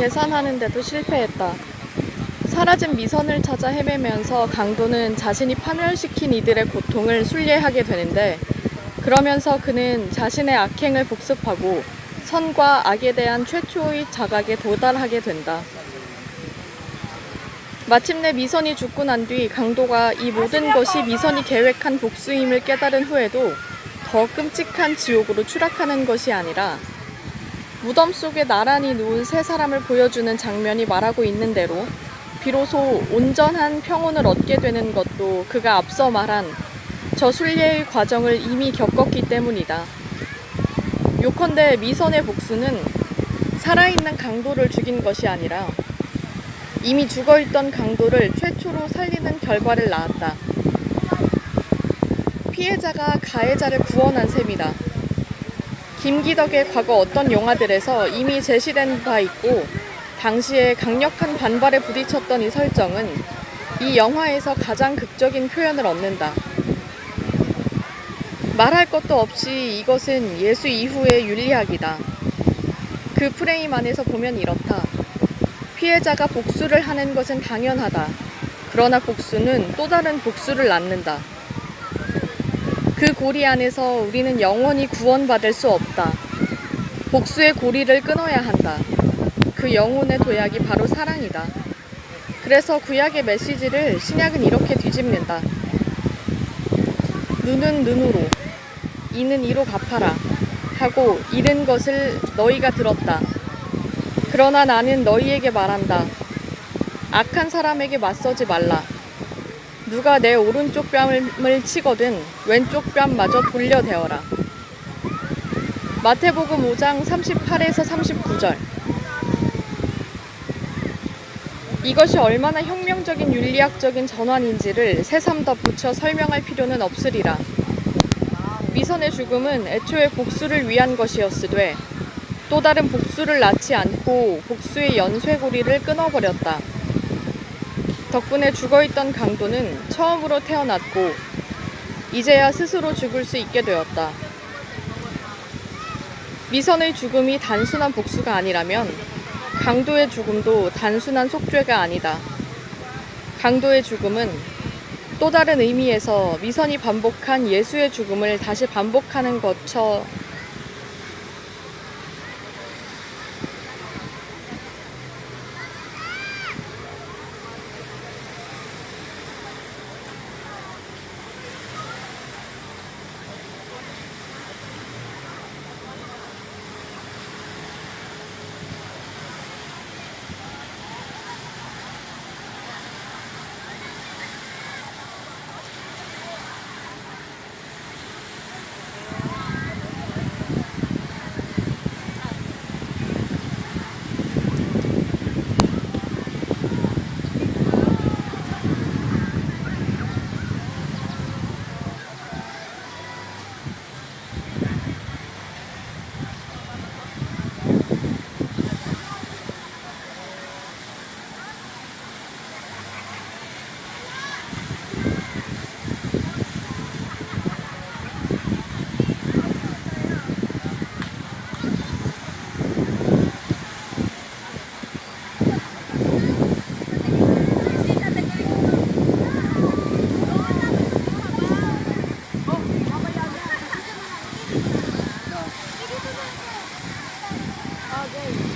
계산하는데도 실패했다. 사라진 미선을 찾아 헤매면서 강도는 자신이 파멸시킨 이들의 고통을 순례하게 되는데 그러면서 그는 자신의 악행을 복습하고 선과 악에 대한 최초의 자각에 도달하게 된다. 마침내 미선이 죽고 난 뒤 강도가 이 모든 것이 미선이 계획한 복수임을 깨달은 후에도 더 끔찍한 지옥으로 추락하는 것이 아니라 무덤 속에 나란히 누운 세 사람을 보여주는 장면이 말하고 있는 대로 비로소 온전한 평온을 얻게 되는 것도 그가 앞서 말한 저 순례의 과정을 이미 겪었기 때문이다. 요컨대 미선의 복수는 살아있는 강도를 죽인 것이 아니라 이미 죽어있던 강도를 최초로 살리는 결과를 낳았다. 피해자가 가해자를 구원한 셈이다. 김기덕의 과거 어떤 영화들에서 이미 제시된 바 있고 당시에 강력한 반발에 부딪혔던 이 설정은 이 영화에서 가장 극적인 표현을 얻는다. 말할 것도 없이 이것은 예수 이후의 윤리학이다. 그 프레임 안에서 보면 이렇다. 피해자가 복수를 하는 것은 당연하다. 그러나 복수는 또 다른 복수를 낳는다. 그 고리 안에서 우리는 영원히 구원받을 수 없다. 복수의 고리를 끊어야 한다. 그 영혼의 도약이 바로 사랑이다. 그래서 구약의 메시지를 신약은 이렇게 뒤집는다. 눈은 눈으로, 이는 이로 갚아라. 하고 잃은 것을 너희가 들었다. 그러나 나는 너희에게 말한다. 악한 사람에게 맞서지 말라. 누가 내 오른쪽 뺨을 치거든 왼쪽 뺨마저 돌려대어라. 마태복음 5장 38에서 39절. 이것이 얼마나 혁명적인 윤리학적인 전환인지를 새삼 덧붙여 설명할 필요는 없으리라. 미선의 죽음은 애초에 복수를 위한 것이었으되 또 다른 복수를 낳지 않고 복수의 연쇄고리를 끊어버렸다. 덕분에 죽어있던 강도는 처음으로 태어났고 이제야 스스로 죽을 수 있게 되었다. 미선의 죽음이 단순한 복수가 아니라면 강도의 죽음도 단순한 속죄가 아니다. 강도의 죽음은 또 다른 의미에서 미선이 반복한 예수의 죽음을 다시 반복하는 것처 bagay.